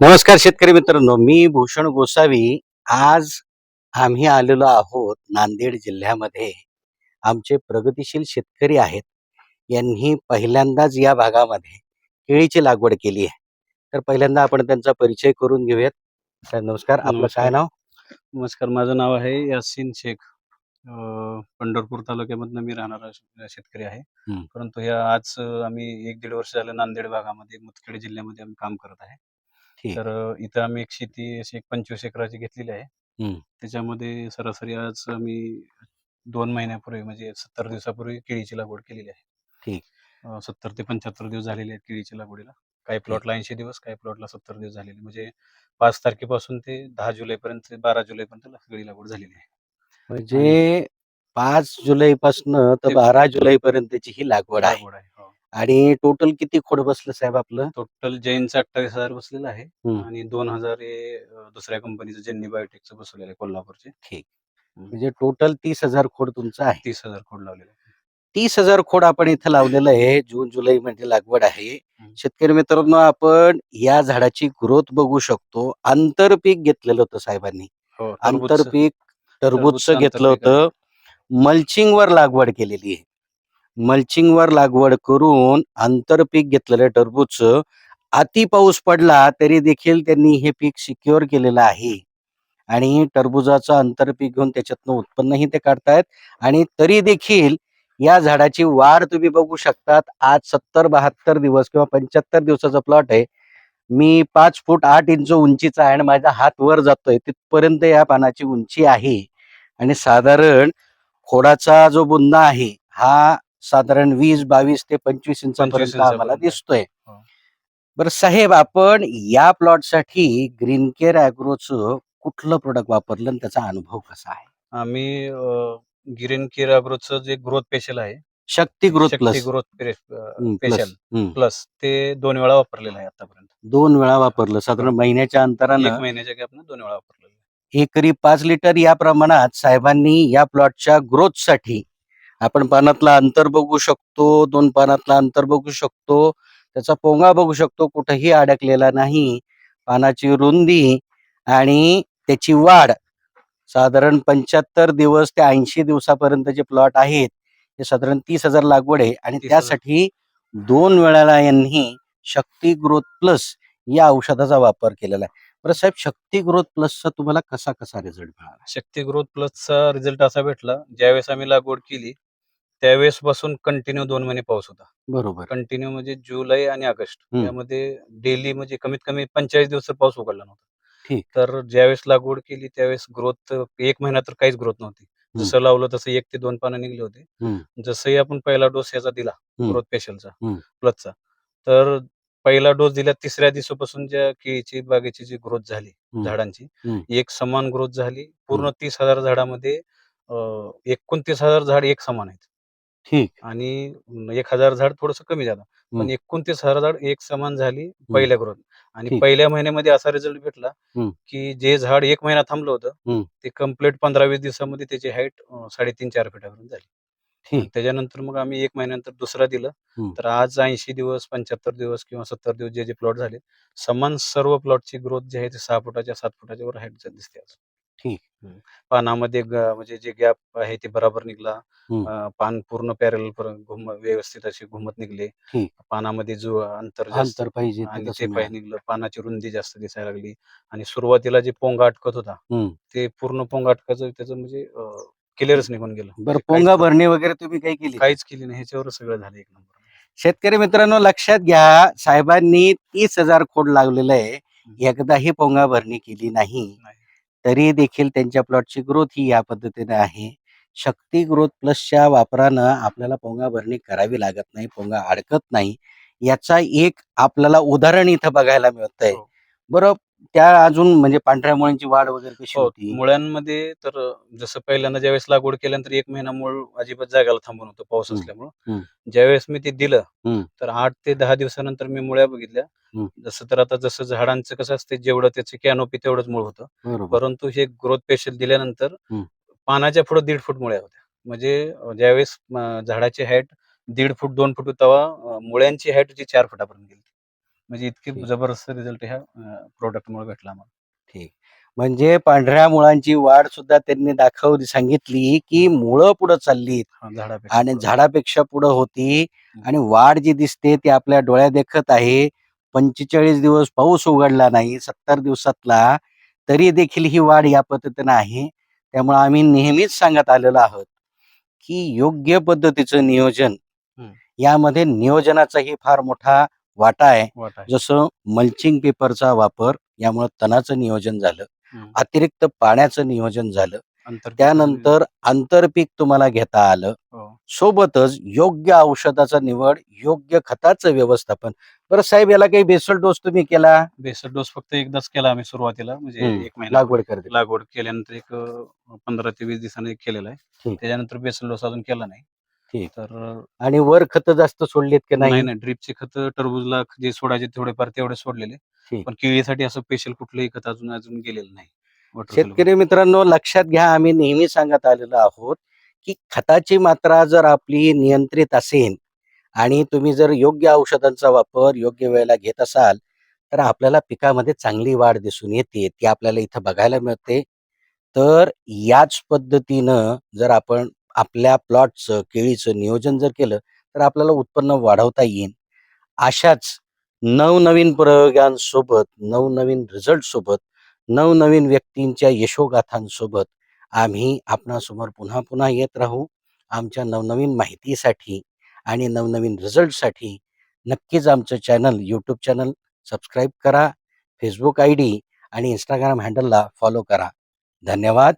नमस्कार शेतकरी मित्रांनो मी भूषण गोसावी. आज आम्ही आलेलो आहोत नांदेड जिल्ह्यामध्ये. आमचे प्रगतिशील शेतकरी आहेत. यांनी पहिल्यांदाच या भागामध्ये केळीची लागवड केली आहे. तर पहिल्यांदा आपण त्यांचा परिचय करून घेऊयात. तर नमस्कार. आपलं काय. नाव? नमस्कार. माझं नाव आहे यासिन शेख. अं, पंढरपूर तालुक्यामधनं मी राहणारा श- शेतकरी आहे. हम्म. परंतु ह्या आज अं, आम्ही एक दीड वर्ष झालं नांदेड भागामध्ये मुदखेड जिल्ह्यामध्ये आम्ही काम करत आहे. ठीक. तर इथं आम्ही एक शेती अशी एक पंचवीस एकराची घेतलेली आहे. हम्म. त्याच्यामध्ये सरासरी आज आम्ही दोन महिन्यापूर्वी म्हणजे सत्तर दिवसापूर्वी केळीची लागवड केलेली आहे. ठीक. अं, सत्तर ते पंच्याहत्तर दिवस झालेले आहेत केळीच्या लागवडीला. काही प्लॉटला ऐंशी दिवस काही प्लॉटला सत्तर दिवस झालेले. म्हणजे पाच तारखेपासून ते दहा जुलैपर्यंत बारा जुलैपर्यंत केळी लागवड झालेली आहे. म्हणजे पाच जुलै पासन तर ते- बारा जुलै पर्यंतची ही लागवड आहे. लागवड आहे. आणि टोटल किती खोड बसलं साहेब आपलं? टोटल जैनचं अठ्ठावीस हजार बसलेलं आहे हम्म. आणि दोन हजार हे अं, दुसऱ्या कंपनीचं जेन्नी बायोटेकचं बसवलेलं आहे कोल्हापूरचे. ठीक. म्हणजे टोटल तीस हजार खोड तुमचं आहे. तीस हजार खोड लावलेले आहे. तीस हजार खोड आपण इथं लावलेलं आहे. जून जुलै मध्ये लागवड आहे. हम्म. शेतकरी मित्रांनो आपण या झाडाची ग्रोथ बघू शकतो. आंतरपीक घेतलेलं होतं साहेबांनी. हो, टरबूजचं. आंतरपीक टरबूजचं टरबूजचं घेतलं आंतरपीक होतं. मल्चिंग वर लागवड केलेली आहे. मल्चिंगवर लागवड करून आंतरपीक घेतलेलं टरबूजचं. अति पाऊस पडला तरी देखील त्यांनी हे पीक सिक्युअर केलेलं आहे. आणि टरबुजाचं आंतरपीक घेऊन त्याच्यातनं उत्पन्नही ते काढतायत. आणि तरी देखील या झाडाची वाढ तुम्ही बघू शकतात. आज सत्तर बहात्तर दिवस किंवा पंच्याहत्तर दिवसाचा प्लॉट आहे. मी पाच फूट आठ इंच उंचीचा आहे आणि माझा हात वर जातोय. तिथपर्यंत या पानाची उंची आहे. आणि साधारण खोडाचा जो बुंदा आहे हा साधारण वीस बावीस ते पंचवीस इंचापर्यंत. आम्हाला दिसतोय हो. बरं साहेब आपण या प्लॉटसाठी ग्रीन केअर अॅग्रोचं कुठलं प्रोडक्ट वापरलं आणि त्याचा अनुभव कसा आहे आम्ही गिरीन केर अग्रोचं जे ग्रोथ पेशल आहे Shakti growth plus growth special. Plus ते दोन वेळा वापरलेलं आहे आतापर्यंत दोन वेळा वापरलं साधारण महिन्याच्या एक अंतरानं महिन्याच्या गॅपनं दोन वेळा वापरलेलं. एकरी पाच लिटर या प्रमाणात साहेबांनी या प्लॉटच्या ग्रोथसाठी आपण पानातला अंतर बघू शकतो दोन पानातला अंतर बघू शकतो त्याचा पोंगा बघू शकतो कुठेही अडकलेला नाही. पानाची रुंदी आणि त्याची वाढ. साधारण पंच्याहत्तर दिवस ते ऐंशी दिवसापर्यंतचे प्लॉट आहेत. हे साधारण तीस हजार लागवड आहे आणि 30,000. त्यासाठी दोन वेळाला यांनी शक्ती ग्रोथ प्लस या औषधाचा वापर केलेला आहे. बरं साहेब शक्ती ग्रोथ प्लसचा तुम्हाला कसा कसा रिझल्ट मिळाला? शक्ती ग्रोथ प्लसचा रिझल्ट असा भेटला ज्यावेळेस आम्ही लागवड केली त्यावेळेस पासून कंटिन्यू दोन महिने पाऊस होता बरोबर कंटिन्यू म्हणजे जुलै आणि ऑगस्ट हम्म. यामध्ये डेली म्हणजे कमीत कमी पंचेचाळीस दिवस पाऊस उघडला नव्हता ठीक. तर ज्यावेळेस लागवड केली त्यावेळेस ग्रोथ एक महिना तर काहीच ग्रोथ नव्हती जसं लावलं तसं एक ते दोन पानं निघले होते. जसंही आपण पहिला डोस याचा दिला हम्म. ग्रोथ पेशलचा हम्म. प्लसचा तर पहिला डोस दिल्या तिसऱ्या दिवसापासून ज्या केळीची बागेची जी ग्रोथ झाली हम्म. झाडांची. एक समान ग्रोथ झाली पूर्ण तीस हजार झाडामध्ये अं, एकोणतीस हजार झाड एक समान आहेत आणि एक हजार झाड थोडस कमी झालं पण. एकोणतीस हजार झाड एक समान झाली पहिल्या ग्रोथ आणि. पहिल्या महिन्यामध्ये असा रिझल्ट भेटला. की जे झाड एक महिना थांबलं. होतं ते कंप्लीट पंधरा वीस दिवसामध्ये त्याची हाईट साडेतीन चार फीटापर्यंत झाली त्याच्यानंतर मग आम्ही एक महिन्यानंतर दुसरा दिलं. तर आज ऐंशी दिवस पंच्याहत्तर दिवस किंवा सत्तर दिवस जे जे प्लॉट झाले समान सर्व प्लॉटची ग्रोथ जी आहे ती सहा फुटाच्या सात फुटाच्या वर हाईट दिसते आज ठीक. पानामध्ये ग- म्हणजे जे गॅप आहे ते बराबर निघला. अं, पान पूर्ण पॅरल घुम व्यवस्थित असे घुमत निघले ठीक. पानामध्ये जो अंतर जास्त अंतर पाहिजे ते आणि तसं ते मिळालं. पाहिजे निघलं पानाची रुंदी जास्त दिसायला लागली आणि सुरुवातीला जे पोंगा अटकत होता. ते पूर्ण पोंगा अटकायचं त्याचं म्हणजे क्लिअरच निघून गेलं बरं म्हणजे पोंगा भरणी वगैरे तुम्ही काही केली काहीच केली नाही ह्याच्यावर सगळं झालं एक नंबर शेतकरी मित्रांनो लक्षात घ्या साहेबांनी तीस हजार खोड लावलेलं आहे एकदाही पोंगा भरणी केली नाही नाही. तरी देखील त्यांच्या प्लॉटची ग्रोथ ही या पद्धतीने आहे. शक्ती ग्रोथ प्लसच्या वापरानं आपल्याला पोंगा भरणी करावी लागत नाही पोंगा अडकत नाही. याचा एक आपल्याला उदाहरण इथं बघायला मिळतंय. हो. बरं त्या अजून म्हणजे पांढऱ्या मुळांची वाढ वगैरे कशी हो, होती मुळ्यांमध्ये तर जसं पहिल्यांदा ज्यावेळेस लागवड केल्यानंतर एक महिना मूळ अजिबात जागायला थांबून होतं पाऊस हम्म, असल्यामुळं. ज्यावेळेस मी ते दिलं. तर आठ ते दहा दिवसानंतर मी मुळ्या बघितल्या हम्म. जसं तर आता जसं झाडांचं कसं असते जेवढं त्याचे कॅनोपी तेवढंच मूळ होतं बरोबर परंतु हे ग्रोथ पेशल दिल्यानंतर हम्म. पानाच्या पुढे दीड फूट मुळ्या होत्या म्हणजे अं, ज्यावेळेस अं, झाडाची हाईट दीड फूट दोन फूट तेव्हा अं, मुळ्यांची हाईट जी चार फुटापर्यंत गेली म्हणजे इतके. जबरदस्त रिझल्ट ह्या प्रोडक्टमुळे भेटला आम्हाला ठीक म्हणजे पांढऱ्या मुळांची वाढ सुद्धा त्यांनी दाखवली सांगितली की मुळं पुढे चालली आणि. झाडापेक्षा पुढे होती आणि वाढ जी दिसते ती आपल्या डोळ्या देखत आहे पंचेचाळीस दिवस पाऊस उघडला नाही सत्तर दिवसातला तरी देखील ही वाढ या पद्धतीनं आहे त्यामुळे आम्ही नेहमीच सांगत आलेलो आहोत की योग्य पद्धतीचं नियोजन. यामध्ये नियोजनाचाही फार मोठा वाटा आहे. वाट आहे. जसं मल्चिंग पेपरचा वापर यामुळे तणाचं नियोजन झालं. हम्म. अतिरिक्त पाण्याचं नियोजन झालं. अंतर त्यानंतर आंतरपीक तुम्हाला घेता आलं. हो. सोबतच योग्य औषधाचा निवड योग्य खताचं व्यवस्थापन. बरं साहेब याला काही बेसल डोस तुम्ही केला? बेसर डोस फक्त एकदाच केला आम्ही सुरुवातीला म्हणजे हम्म. एक महिना. लागवड करते. लागवड केल्यानंतर एक अं, पंधरा ते वीस दिवसांनी एक केलेला आहे. ठीक. त्याच्यानंतर बेसल डोस अजून केला नाही. ठीक. तर आणि वर खत जास्त सोडलीत की नाही नाही? नाही. ड्रिपचे खत टरबूजला जे सोडायचे थोडेफार तेवढे सोडलेले. ठीक. पण केळीसाठी असं स्पेशल कुठलंही खत अजून अजून गेलेलं नाही. Water शेतकरी मित्रांनो लक्षात घ्या आम्ही नेहमी सांगत आलेलो आहोत की खताची मात्रा जर आपली नियंत्रित असेल आणि तुम्ही जर योग्य औषधांचा वापर योग्य वेळेला घेत असाल तर आपल्याला पिकामध्ये चांगली वाढ दिसून येते. ती आपल्याला इथं बघायला मिळते. तर याच पद्धतीनं जर आपण आपल्या प्लॉटचं केळीचं नियोजन जर केलं तर आपल्याला उत्पन्न वाढवता येईल अशाच नवनवीन प्रयोगांसोबत नवनवीन रिझल्टसोबत नवनवीन व्यक्तींच्या यशोगाथांसोबत आम्ही आपणासमोर पुन्हा पुन्हा येत राहू. आमच्या नवनवीन माहितीसाठी आणि नवनवीन रिझल्टसाठी नक्कीच आमचं चॅनल यूट्यूब चॅनल सबस्क्राईब करा फेसबुक आय डी आणि इंस्टाग्राम हँडलला फॉलो करा. धन्यवाद.